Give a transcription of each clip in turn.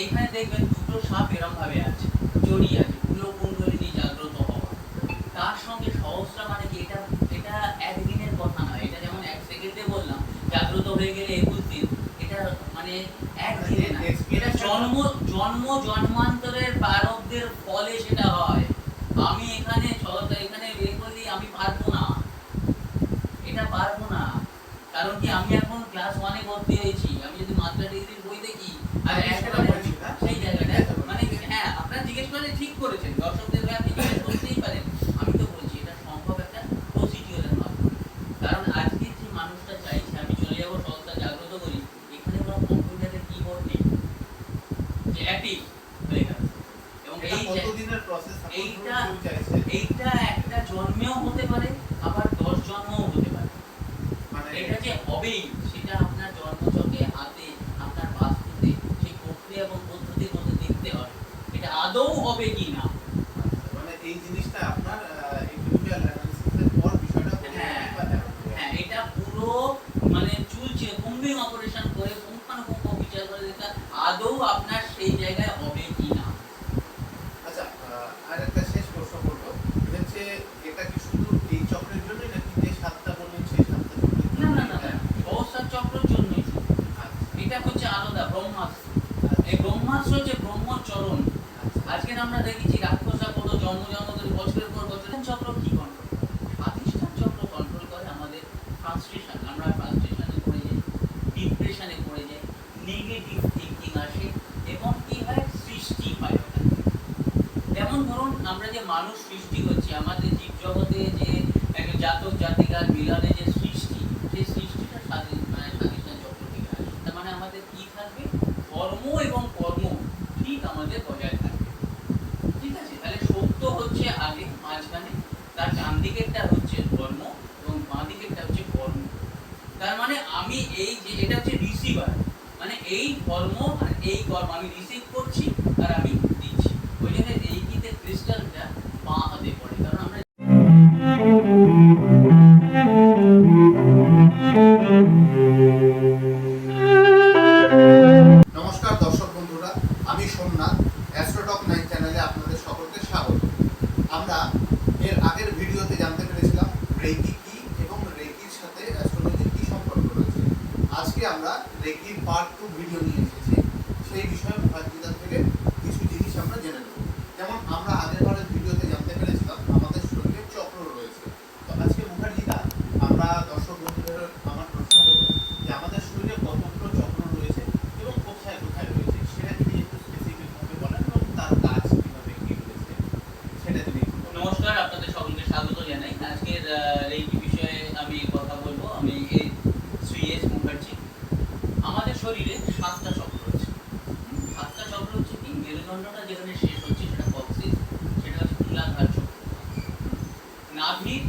এইখানে দেখবেন দুটো সাপ এরম ভাবে আছে জড়িয়ে আছে পুরো কুণ্ডলিনী জাগ্রত হওয়া। তার সঙ্গে সহস্রা মানে কি এটা এটা একদিনের কথা নয় এটা যেমন এক সেকেন্ডে বললাম জাগ্রত হয়ে গেলে একুশ দিন এটা মানে একদিনে না। এটা জন্ম জন্ম জন্মান্তরের প্রারব্ধের ফলে সেটা হয়। আমি এখানে এখানে বের করে আমি পারব না। এটা পারব না। কারণ কি আমি এখন ক্লাস ওয়ানে ভর্তি হয়েছি। আমি যদি মাত্রা ডিগ্রির বই দেখি আর আমি সেই জায়গাটা মানে হ্যাঁ আপনারা জিজ্ঞেস করলে ঠিক করেছেন। দর্শকদের আপনি জিজ্ঞেস করতেই পারেন। আমি তো বলছি এটা সম্ভব একটা প্রসিডিওরের মাধ্যমে। কারণ আজকে যে মানুষটা চাইছে আমি চলে যাব সংস্থা জাগ্রত করি এখানে কোনো কম্পিউটারের কিবোর্ড নেই। যে অ্যাক্টিভ গেল। এবং এই কতদিনের প্রসেস এইটা এইটা একটা জন্মেও হতে পারে আবার দশ জন্মও হতে পারে মানে এটা যে হবেই সেটা আপনার জন্মচকে হাতে আপনার বাস্তুতে সেই প্রক্রিয়া এবং পদ্ধতির মধ্যে দেখতে হবে এটা আদৌ হবে কি না মানে এই জিনিসটা আপনার ইন্ডিভিজুয়াল অ্যানালিসিসের পর বিষয়টা বলে হ্যাঁ। দিতে পারে। হ্যাঁ এটা পুরো মানে চুলছে কুম্বিং অপারেশন করে পুঙ্খানুপুঙ্খ বিচার করে দেখা আদৌ আপনার সেই জায়গায় হবে কি না আচ্ছা আহ, আর একটা শেষ প্রশ্ন করব এটা হচ্ছে এটা কি শুধু এই চক্রের জন্যই নাকি যে সাতটা বললেন সেই সাতটা চক্রের না জন্য না না না সহস্রার চক্রের জন্যই শুধু। এটা হচ্ছে আলাদা ব্রহ্মাস্ত্র এই ব্রহ্মাস্ত্র হচ্ছে ব্রহ্মচরণ আজকে আমরা দেখেছি রাক্ষসরা কত জন্ম জন্ম ধরে বছরের পর চক্র কি কন্ট্রোল চক্র কন্ট্রোল করে আমাদের ফ্রাস্ট্রেশন আমরা ফ্রাস্ট্রেশনে পড়ে যাই ডিপ্রেশনে পড়ে যাই নেগেটিভ থিঙ্কিং আসে এবং কি হয়? সৃষ্টি হয়। যেমন ধরুন, আমরা যে মানুষ সৃষ্টি হচ্ছে আমাদের জীব জগতে যে জাতক, জাতিকার মিলনে যে সৃষ্টি সেই সৃষ্টিটা স্বাধীন মানে স্বাধীনতা চক্র থেকে আসে তার মানে আমাদের কি থাকবে কর্ম এবং কর্ম ঠিক আমাদের বজায় থাকবে ঠিক আছে তাহলে সত্য হচ্ছে আগে মাঝখানে তার ডান দিকেরটা হচ্ছে ধর্ম এবং বাঁ দিকেরটা হচ্ছে কর্ম তার মানে আমি এই যে, এটা হচ্ছে রিসিভার মানে এই কর্ম আর এই কর্ম, আমি রিসিভ করছি আর আমি দিচ্ছি। ওই জন্য এই কিতে ক্রিস্টালটা বাঁ হাতে পড়ে। কারণ আমরা সেই বিষয়ে নাভির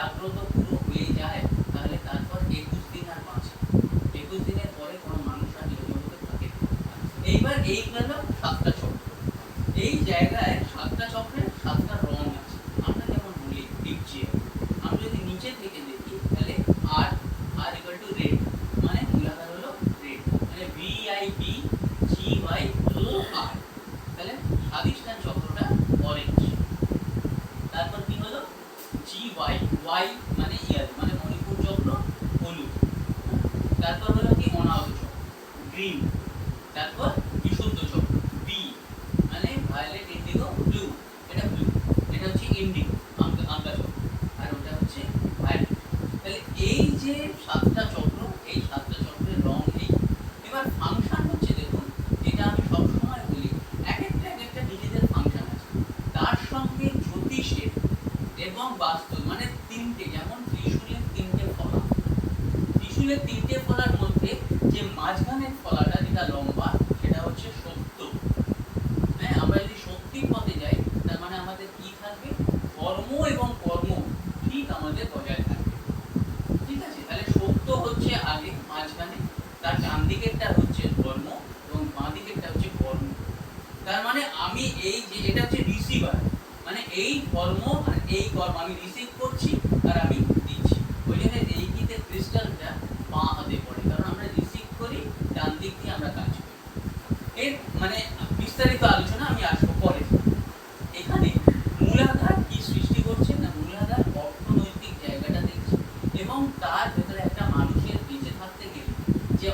জাগ্রত পুরো হয়ে যায়, তাহলে তারপর একুশ দিন আর বাঁচে একুশ দিনের পরে কোনো মানুষ আর নিয়মিত থাকে। এইবার এই গেল সাতটা চক্র এই জায়গায় সাতটা চক্রের সাতটা রং আছে আমরা যেমন বলি ডিপচিয়ে আমরা যদি নিচে থেকে দেখি তাহলে আর আর ইকুয়াল টু রেড মানে মূলাধার হলো রেড মানে V I B G Y O R তাহলে স্বাদিষ্ঠান চক্রটা অরেঞ্জ তারপর কি হলো জি ওয়াই ওয়াই মানে ইয়ার মানে মণিপুর চক্র হলুদ তারপর হলো কি অনাহত গ্রিন তারপর বিশুদ্ধ চক বি মানে ভায়োলেট ইন্ডিগো ব্লু এটা ব্লু এটা হচ্ছে ইন্ডিগো আঙ্কা আঙ্কা আর ওটা হচ্ছে ভায়োলেট তাহলে এই যে সাতটা চক্র এই সাতটা চক্রের রং এই এবার ফাংশন হচ্ছে দেখুন যেটা আমি সবসময় বলি এক একটা এক একটা নিজেদের ফাংশন আছে তার সঙ্গে জ্যোতিষের এবং বাস্তব মানে তিনটে যেমন ত্রিশূলের তিনটে ফলা ত্রিশূলের ত্রিশূলের তিনটে ফলার মধ্যে যে মাঝখানের ফলাটা যেটা লম্বা সেটা হচ্ছে সত্য হ্যাঁ আমরা যদি সত্যির পথে যাই তার মানে আমাদের কি থাকবে কর্ম এবং কর্ম ঠিক আমাদের বজায় থাকবে ঠিক আছে তাহলে সত্য হচ্ছে আগে মাঝখানে তার ডান দিকেরটা হচ্ছে ধর্ম এবং বাঁ দিকেরটা হচ্ছে কর্ম তার মানে আমি এই যে, এটা হচ্ছে রিসিভার মানে এই ধর্ম আর এই কর্ম আমি রিসিভ করছি আর আমি দিচ্ছি। ওই জন্য এই কিতে ক্রিস্টালটা বাঁ হাতে পড়ে, কারণ আমরা রিসিভ করি, ডান দিক দিয়ে আমরা কাজ করি। এর মানে বিস্তারিত আলোচনা আমি আসব পরে। এখানে মূলাধার কি সৃষ্টি করছে না মূলাধার অর্থনৈতিক জায়গাটা দেখছে এবং তার ভেতরে একটা মানুষের বেঁচে থাকতে গেলে যে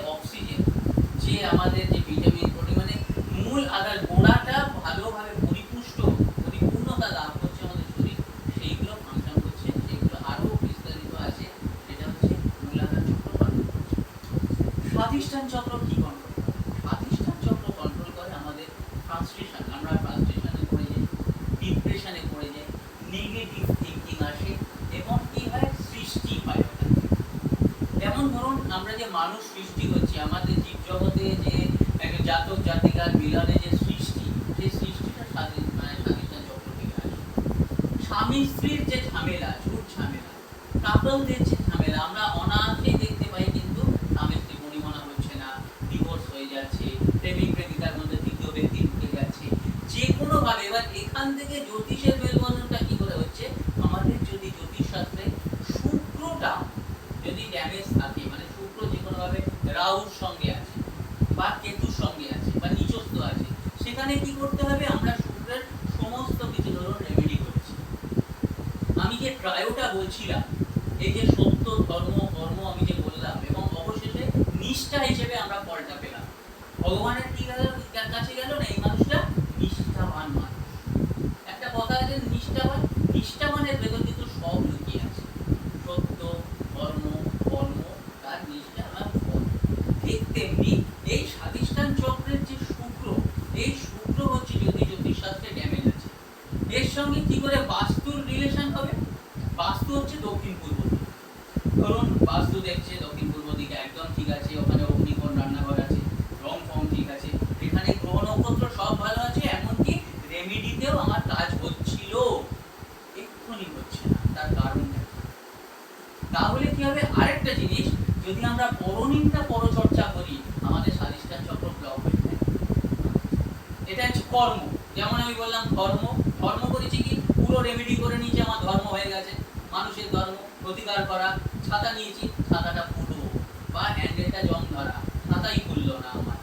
আমাদের যে ভিটামিন প্রোটিন মানে মূল আধার গোড়াটা ভালোভাবে পরিপুষ্ট, পরিপূর্ণতা লাভ করছে আমাদের শরীর। সেইগুলো ফাংশন করছে সেগুলো আরও বিস্তারিত আছে। যেটা হচ্ছে মূলাধার চক্র কন্ট্রোল করছে। স্বাধিষ্ঠান চক্র কি কন্ট্রোল স্বাধিষ্ঠান চক্র কন্ট্রোল করে আমাদের ফ্রাস্ট্রেশন আমরা ফ্রাস্ট্রেশনে পড়ে যাই ডিপ্রেশনে পড়ে যাই নেগেটিভ থিঙ্কিং আসে এবং কি হয় সৃষ্টি হয়। যেমন ধরুন, আমরা যে মানুষ সৃষ্টি হচ্ছে আমাদের জীবজগতে যে একটা জাতক, জাতিকার মিলনে যে সৃষ্টি, সেই সৃষ্টিটা স্বাধীন স্বাধীনতা চক্র থেকে আসে। স্বামী স্ত্রীর যে ঝামেলা, ঝুট ঝামেলা কাপলদের যে ঝামেলা, আমরা অনায়াসেই দেখতে পাই কিন্তু স্বামী স্ত্রী পরিমাণা হচ্ছে না ডিভোর্স হয়ে যাচ্ছে প্রেমিক প্রেমিকার মধ্যে তৃতীয় ব্যক্তি ঢুকে যাচ্ছে যে কোনো ভাবে এবার এখান থেকে জ্যোতিষের মেলবন্ধনটা কি করে হচ্ছে আমাদের যদি জ্যোতিষ শাস্ত্রে শুক্রটা যদি ড্যামেজ থাকে মানে শুক্র যে কোনো ভাবে রাহুর সঙ্গে আছে বা কেতুর সঙ্গে আছে বা নিচস্থ আছে সেখানে কি করতে হবে? আমরা শুক্রের সমস্ত কিছু ধরুন রেমেডি করেছি। আমি যে ট্রায়োটা বলছিলাম, এই যে সত্য, ধর্ম, কর্ম আমি যে বললাম, এবং অবশেষে নিষ্ঠা হিসেবে আমরা ফলটা পেলাম। ভগবানের কি গেল? কাছে গেল না? এই মানুষটা নিষ্ঠাবান মানুষ। একটা কথা আছে, নিষ্ঠাবান, নিষ্ঠাবানের ভেতর কিন্তু সব লুকিয়ে আছে সত্য ধর্ম কর্ম তার নিষ্ঠা এবং ফল ঠিক তেমনি এই স্বাধিষ্ঠান চক্রের যে শুক্র এই শুক্র হচ্ছে যদি জ্যোতিষ শাস্ত্রে ড্যামেজ আছে এর সঙ্গে কি করে বাস্তুর রিলেশন হবে বাস্তু হচ্ছে দক্ষিণ পূর্ব দিক। ধরুন বাস্তু দেখছে দক্ষিণ পূর্ব দিকে একদম ঠিক আছে ওখানে অগ্নিকোণ রান্নাঘর আছে রং ফং ঠিক আছে এখানে গ্রহ নক্ষত্র সব ভালো আছে এমনকি রেমিডিতেও আমার কাজ হচ্ছিল এক্ষুনি হচ্ছে না তার কারণটা কি? তাহলে কি হবে আরেকটা জিনিস যদি আমরা পরনিন্দা পরচর্চা করি আমাদের স্বাধিষ্ঠান চক্র ব্লক হয়ে যায় এটা হচ্ছে কর্ম যেমন আমি বললাম ধর্ম ধর্ম করেছি কি পুরো রেমেডি করে নিয়েছি আমার ধর্ম হয়ে গেছে মানুষের ধর্ম প্রতিকার করা ছাতা নিয়েছি ছাতাটা ফুটো বা হ্যান্ডেলটা জং ধরা খাতাই খুললো না আমার।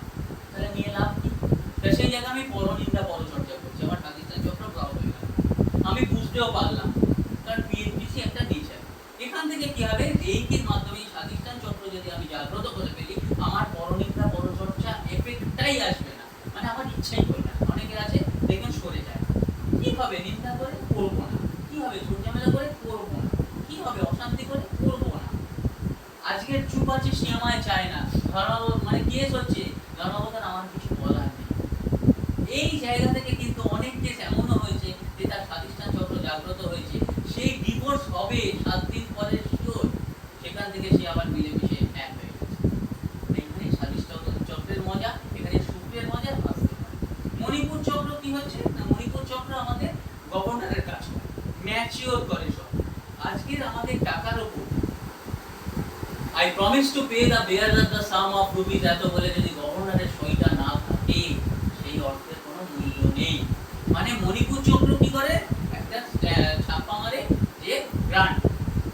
তাহলে নিয়ে লাভ কি? সেই জায়গায় আমি পরনিন্দা পরচর্চা করছি, আমার পাকিস্তান চক্র ব্লক হয়ে গেল। আমি বুঝতেও পারলাম কারণ পিএনপিসি একটা নেচার এখান থেকে কি হবে? রেইকির মাধ্যমে এই স্বাধিষ্ঠান চক্র যদি আমি জাগ্রত করে ফেলি, আমার পরনিন্দা পরচর্চা এফেক্টটাই আসবে না মানে আমার ইচ্ছাই করবে না অনেকের আছে দেখবেন সরে যায় কি হবে নিন্দা করে করব না কি হবে ঝুটঝামেলা করে করব না কি হবে অশান্তি করে করব না চুপ সে আমায় চায় না। ধর্ম মানে কেস হচ্ছে ধর্মাবতার আমার কিছু বলার নেই। এই জায়গা থেকে কিন্তু অনেক কেস এমনও হয়েছে যে তার স্বাধিষ্ঠান চক্র জাগ্রত হয়েছে। সেই ডিভোর্স হবে সাত দিন পরে শিওর সেখান থেকে সে আবার মিলেমিশে এক হয়ে এখানে স্বাধিষ্ঠান চক্রের মজা, এখানে শুক্রের মজা মণিপুর চক্র কি হচ্ছে? না, মণিপুর চক্র আমাদের গভর্নরের কাজ ম্যাচিওর করে সব। আজকের আমাদের টাকার I promise to pay the bearer the sum of rupees এত বলে যদি গভর্নরের সইটা না থাকে, সেই অর্থের কোনো মূল্য নেই। মানে মণিপুর চক্র কি করে? একটা ছাপ্পা মারে যে গ্রান্ট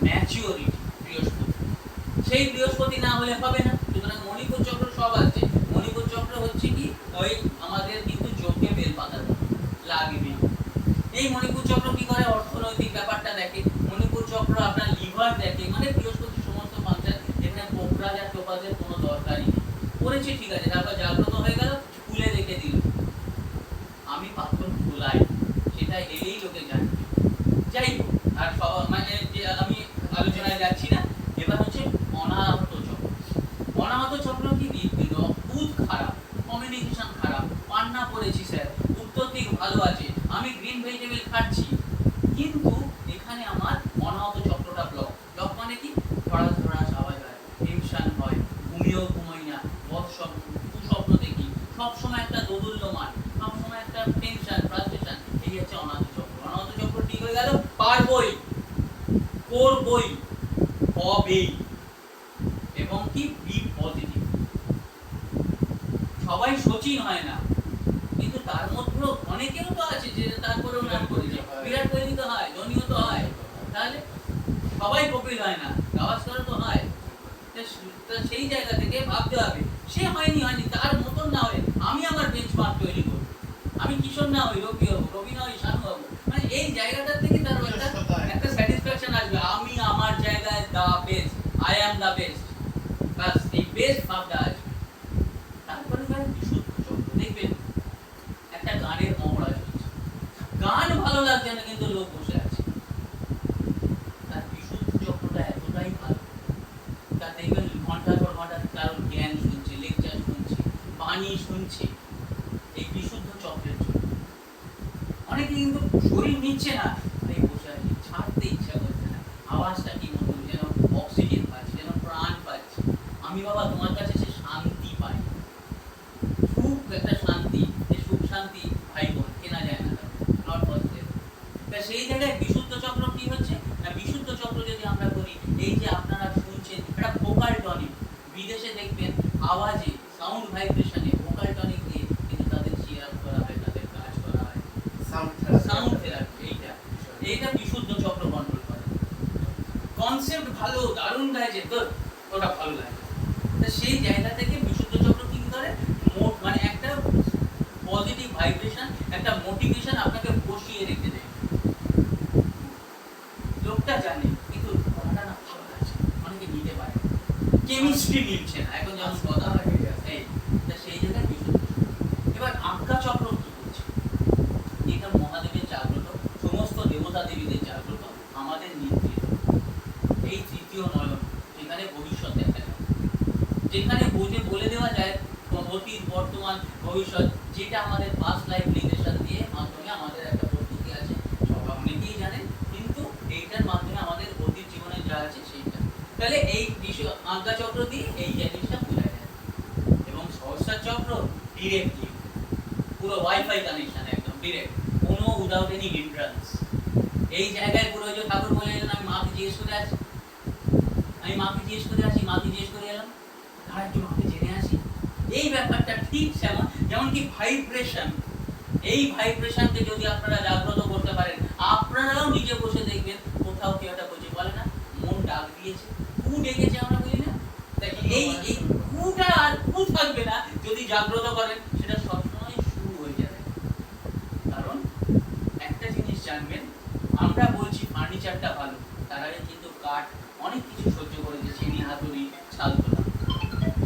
ম্যাচিওরিটি বৃহস্পতি। সেই বৃহস্পতি না হলে হবে না। সুতরাং মণিপুর চক্র সব আছে। মণিপুর চক্র হচ্ছে কি? ওই আমাদের কিন্তু যোগ্যে বেল মতো। লাগবে। এই মণিপুর চক্র কি করে? অর্থনৈতিক ব্যাপারটা দেখে। মণিপুর চক্র আপনার লিভার দেখে। মানে বৃহস্পতি কোনো দরকারই নেই। করেছে, ঠিক আছে, তারপর জাগ্রত হয়ে গেল, খুলে রেখে দিল। আমি খোলাই, সেটা এলেই লোকে যাই হোক, আর সব মানে আমি আলোচনায় যাচ্ছি না, এবার হচ্ছে অনাহত চক্র। অনাহত চক্র কি হৃদপিণ্ড খুব খারাপ কমিউনিকেশন খারাপ, পান্না পড়েছি স্যার। উত্তর দিক ভালো আছে, আমি গ্রিন ভেজিটেবল খাচ্ছি কিন্তু এখানে আমার অনাহত চক্রটা ব্লক ব্লক মানে কি ধরা ধরা আওয়াজ হয় টেনশন এই হচ্ছে অনাথ চক্র অনাথ চক্র ঠিক হয়ে গেল পারবই করবই হবেই এবং কি বি পজিটিভ সবাই সচিন হয় না। কিন্তু তার মধ্যেও অনেকেরও তো আছে যে তারপরেও নাম করেছে। বিরাট কোহলি তো হয় ধোনিও তো হয়। তাহলে সবাই কপিল হয় না গাভাস্কর তো হয়। সেই জায়গা থেকে ভাবতে হবে সে হয়নি হয়নি তার মতন না হয়ে আমি আমার বেঞ্চমার্ক তৈরি করব। আমি কিশোর না হই রবি হব রবি না হই শানু হব। মানে এই জায়গাটা থেকে তার একটা একটা স্যাটিসফ্যাকশন আসবে আমি আমার জায়গায় the best I am the best বাস এই বেস্ট ভাবটা আসবে তারপরে ভাই বিশুদ্ধ চক্র দেখবেন একটা গানের মহড়া চলছে। গান ভালো লাগছে না, কিন্তু লোক বসে আছে। তার বিশুদ্ধ চক্রটা এতটাই ভালো। তার দেখবেন ঘণ্টার পর ঘণ্টা কারোর জ্ঞান শুনছে লেকচার শুনছে, বাণী শুনছে, এই বিশুদ্ধ চক্রের জন্য। অনেকে কিন্তু শরীর নিচ্ছে না আরে বসে আছে ছাড়তে ইচ্ছা করছে না আওয়াজটা কি মতো যেন অক্সিজেন পাচ্ছে যেন প্রাণ পাচ্ছে আমি বাবা তোমার কাছে সে শান্তি পাই সুখ একটা শান্তি এই সুখ শান্তি ভাই বোন কেনা যায় না নট পসিবল তা সেই জায়গায় বিশুদ্ধ চক্র কি হচ্ছে না বিশুদ্ধ চক্র যদি আমরা করি এই যে আপনারা শুনছেন একটা ভোকাল টনিক বিদেশে দেখবেন আওয়াজে সাউন্ড ভাইব্রেশনে ভোকাল টনিক দিয়ে কিন্তু তাদের চিয়ার আপ করা হয় তাদের কাজ করা হয় সাউন্ড থেরাপি এইটা এইটা বিশুদ্ধ চক্র কন্ট্রোল করে কনসেপ্ট ভালো দারুণ গাইছে তো ওটা ভালো লাগে তা সেই জায়গা থেকে বিশুদ্ধ চক্র কি করে মোট মানে একটা পজিটিভ ভাইব্রেশন একটা মোটিভেশন আপনাকে বসিয়ে রেখে দেয় লোকটা জানে কিন্তু পড়াটা না ভালো লাগছে অনেকে নিতে পারে কেমিস্ট্রি মিলছে না এখন যেমন কথা হয় এই তা সেই জায়গায় বিশুদ্ধ চক্র। এবার আজ্ঞা চক্র কি করছে এটা মহাদেবের জাগ্রত সমস্ত দেবতা দেবীদের জাগ্রত আমাদের নিদ্রিত এই তৃতীয় নয়ন যেখানে ভবিষ্যৎ দেখা যায়। যেখানে বুঝে বলে দেওয়া যায় অতীত বর্তমান ভবিষ্যৎ, যেটা আমাদের পাস্ট লাইফ রিগ্রেশন দিয়ে মাধ্যমে আমাদের একটা পদ্ধতি আছে। সবাই অনেকেই জানেন, কিন্তু এইটার মাধ্যমে আমাদের অতীত জীবনে যা আছে সেইটা। তাহলে এই বিষয়, আজ্ঞা চক্র দিয়ে এই জিনিসটা বোঝা যায়। এবং সহস্র চক্র ডিরেক্টলি এই জায়গায় পুরো ঠাকুর বলে এলেন, আমি মাকে জিজ্ঞেস করে আছি আমি মাকে জিজ্ঞেস করে আছি মাকে জিজ্ঞেস করে এলাম আর একটু মাকে জেনে আসি? এই ব্যাপারটা ঠিক যেমন যেমন কি ভাইব্রেশন এই ভাইব্রেশনকে যদি আপনারা জাগ্রত করতে পারেন, আপনারাও নিজে বসে দেখবেন, কোথাও কেউ একটা বসে বলে না, মন ডাক দিয়েছে। কু ডেকেছে আমরা বলি না? এই এই কুটা আর কু থাকবে না, যদি জাগ্রত করেন, সেটা সবসময় শুরু হয়ে যাবে। কারণ একটা জিনিস জানবেন আমরা বলছি ফার্নিচারটা ভালো, তার আগে কিন্তু কাঠ অনেক কিছু সহ্য করেছে, চিনি, হাতুড়ি ছাল তোলা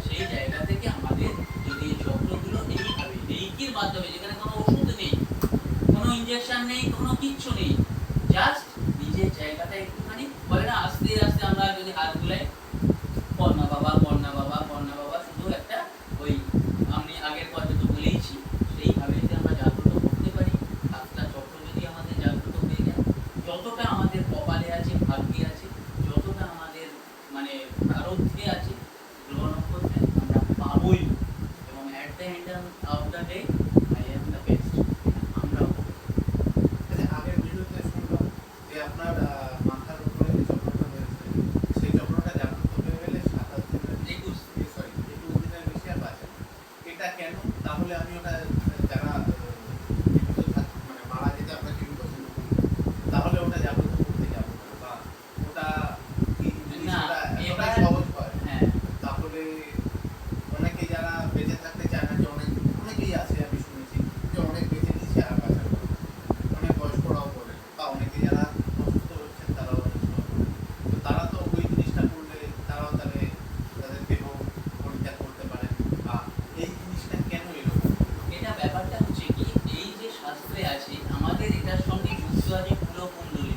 সেই জায়গা থেকে আমাদের যদি এই যন্ত্রগুলো এইভাবে রেইকির মাধ্যমে, যেখানে কোনো ওষুধ নেই, কোনো ইঞ্জেকশন নেই, কোনো কিচ্ছু নেই জাস্ট নিজের জায়গাটা একটুখানি বলে না আস্তে আস্তে আমরা যদি হাত বুলাই কন্যা বাবা কন্যা বাবা কন্যা বাবা শুধু একটা ওই আমি আগের পদ্ধতি বলেইছি সেইভাবে যদি আমরা জাগ্রত করতে পারি সাতটা চক্র যদি আমাদের জাগ্রত হয়ে যায় যতটা আমাদের কপালে আছে ভাগ্যে আছে যতটা আমাদের মানে প্রারব্ধে আছে গ্রহ নক্ষত্রে আমরা পাবোই এবং at the end of the day I am the best আমরাও আচ্ছা, আগের ভিডিওতে শুনলাম যে আপনার আহ, মাথার উপরে যে চক্রটা রয়েছে সেই চক্রটা জাগ্রত হয়ে গেলে সাতাশ দিনের একুশ সরি একুশ দিনের বেশি আর বাঁচে না। এটা কেন তাহলে আমি ওটা যারা আহ, জীবিত থাক- মানে মারা যেতে আমরা জীবিত শুরু করি তাহলে ওটা জাগ্রত করতে যাব না বা ওটা কি না, জিনিসটা এতটাই এবার- সহজ হয় হ্যাঁ তাহলে অনেকে যারা বেঁচে থাকতে চায় না যে অনেক অনেকেই আছে আমি শুনেছি যে অনেক বেঁচে নিচ্ছে আর বাঁচা করে অনেক বয়স্করাও বলে বা অনেকে যারা অসুস্থ হচ্ছেন তারাও অনেক সময় বলে তো তারা তো ওই জিনিসটা করলে তারাও তাহলে তাদের দেহ পরিত্যাগ করতে পারে বা এই জিনিসটা কেন এরকম এটা ব্যাপারটা হচ্ছে কি এই যে শাস্ত্রে আছে আমাদের এটার সঙ্গে যুক্ত আছে পুরো কুণ্ডলিনী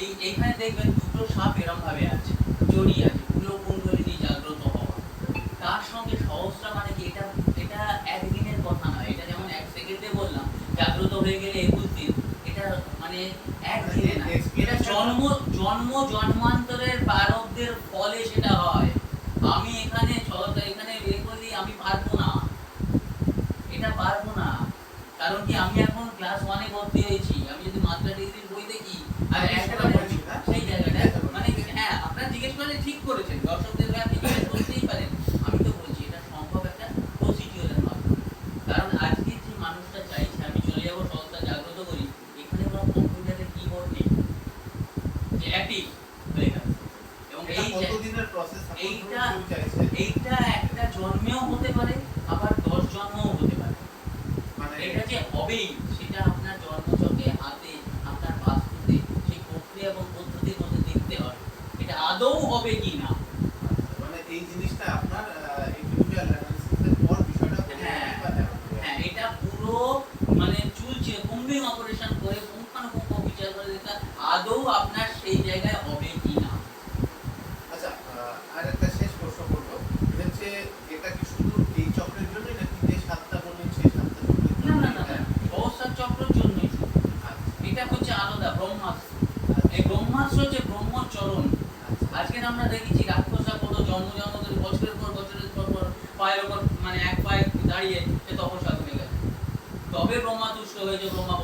এই এইখানে দেখবেন দুটো সাপ এরম ভাবে আছে জড়িয়ে আছে পুরো কুণ্ডলিনী জাগ্রত হওয়া। তার সঙ্গে সহস্রা মানে কি এটা এটা একদিনের কথা নয় এটা যেমন এক সেকেন্ডে বললাম জাগ্রত হয়ে গেলে একুশ দিন এটা মানে একদিনে না এটা জন্ম জন্ম জন্মান্তরের প্রারব্ধের ফলে সেটা হয়। আমি এখানে এখানে এ করলেই আমি পারব না। এটা পারব না। কারণ কি আমি এখন ক্লাস ওয়ানে ভর্তি হয়েছি আমি যদি মাস্টার ডিগ্রির বই দেখি আর আমি সেটা একবারে বলছি না। সেই জায়গাটা সেটা বলছি। মানে হ্যাঁ আপনারা জিজ্ঞেস করলে ঠিক করেছেন দর্শকদের হয়ে আপনি জিজ্ঞেস করতেই পারেন আমি তো বলছি এটা সম্ভব একটা প্রসিডিওরের মাধ্যমে কারণ আজকে যে মানুষটা চাইছে আমি চলে যাব সংস্থা জাগ্রত করি এখানে কোনো কম্পিউটারের কিবোর্ড নেই যে অ্যাক্টিভ হয়ে গেল এবং এটা এই জায়গা- কতদিনের প্রসেস এইটা- কেউ চাইছে এইটা একটা জন্মেও হতে পারে আবার দশ জন্মও হতে পারে মানে এটা যে হবেই সেটা আপনার জন্মচকে হাতে আপনার বাস্তুতে সেই প্রক্রিয়া এবং পদ্ধতির মধ্যে দেখতে হবে এটা আদৌ হবে কি না মানে এই জিনিসটা আপনার ইন্ডিভিজুয়াল অ্যানালিসিসের পর বিষয়টা বলে হ্যাঁ। দিতে পারে। হ্যাঁ এটা পুরো মানে চুলছে কম্বিং অপারেশন করে পুঙ্খানুপুঙ্খ বিচার করে দেখা আদৌ আপনার সেই জায়গায় হবে কি না আচ্ছা আহ, আর একটা শেষ প্রশ্ন করব এটা হচ্ছে এটা কি শুধু এই চক্রের জন্যই নাকি যে সাতটা বললেন সেই সাতটা চক্রের না জন্য না না না সহস্রার চক্রের জন্যই শুধু। এটা হচ্ছে আলাদা এই আজকে আমরা দেখেছি বছরের পর বছরের পর পর পায়ের মানে এক পায়ে দাঁড়িয়ে গেছে। তবে ব্রহ্মা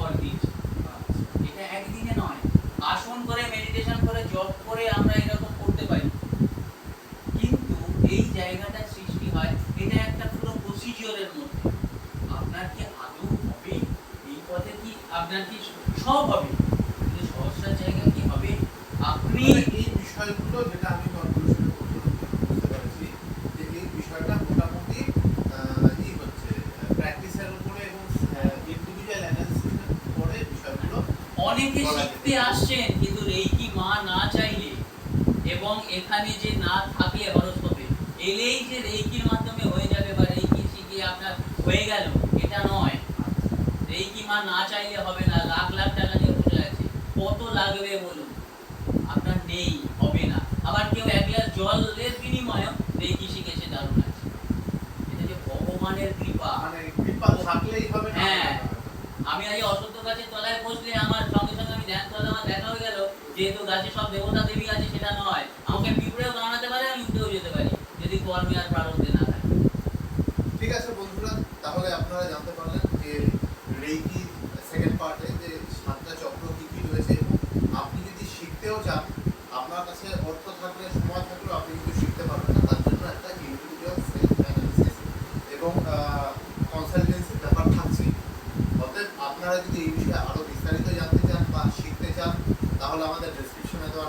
হয়েছে এটা একদিনে নয়। আসন করে মেডিটেশন করে জব করে আমরা এরকম করতে পারি। কিন্তু এই সৃষ্টি হয়, এটা একটা মধ্যে। আপনার কি হবে? এই পথে কি আপনার কি সব হবে কিন্তু সহস্রার জায়গা কি হবে আপনি মানে এই বিষয়গুলো যেটা আমি কনক্লুশনে বুঝতে পেরেছি যে এই বিষয়টা মোটামুটি আহ, ই হচ্ছে প্র্যাকটিসের উপরে এবং ইন্ডিভিজুয়াল অ্যানালিসিসের উপরে বিষয়গুলো পারে। আসছেন কিন্তু রেইকি মা না চাইলে? এবং এখানে যে না থাকলে হরস্কোপে এলেই যে রেইকির মাধ্যমে হয়ে যাবে বা রেইকি শিখে আপনার হয়ে গেল এটা নয়। রেইকি মা না চাইলে হবে না লাখ লাখ টাকা দিয়ে বসে আছে। কত লাগবে বলুন? আপনার নেই হবে না। আবার কেউ এক গ্লাস জলের বিনিময়ে রেইকি শিখেছে দারুণ আছে। এটা যে ভগবানের কৃপা। মানে কৃপা থাকলেই হবে হ্যাঁ। আমি আজ অসত্য গাছের তলায় বসলে আমার সঙ্গে দেখা সব দেবতা দেবী আছে ঠিক আছে বন্ধুরা আপনারা জানতে পারলেন আপনি যদি শিখতেও চান, আপনার কাছে অর্থ থাকলে, সময় থাকলেও আপনি কিন্তু শিখতে পারবেন না। তার জন্য একটা ইন্ডিভিজুয়াল সেলফ অ্যানালিসিস এবং ব্যাপার থাকছে অতএব আপনারা যদি এই বিষয়ে আরও বিস্তারিত জানতে চান বা শিখতে চান তাহলে আমাদের ডেসক্রিপশনে দেওয়া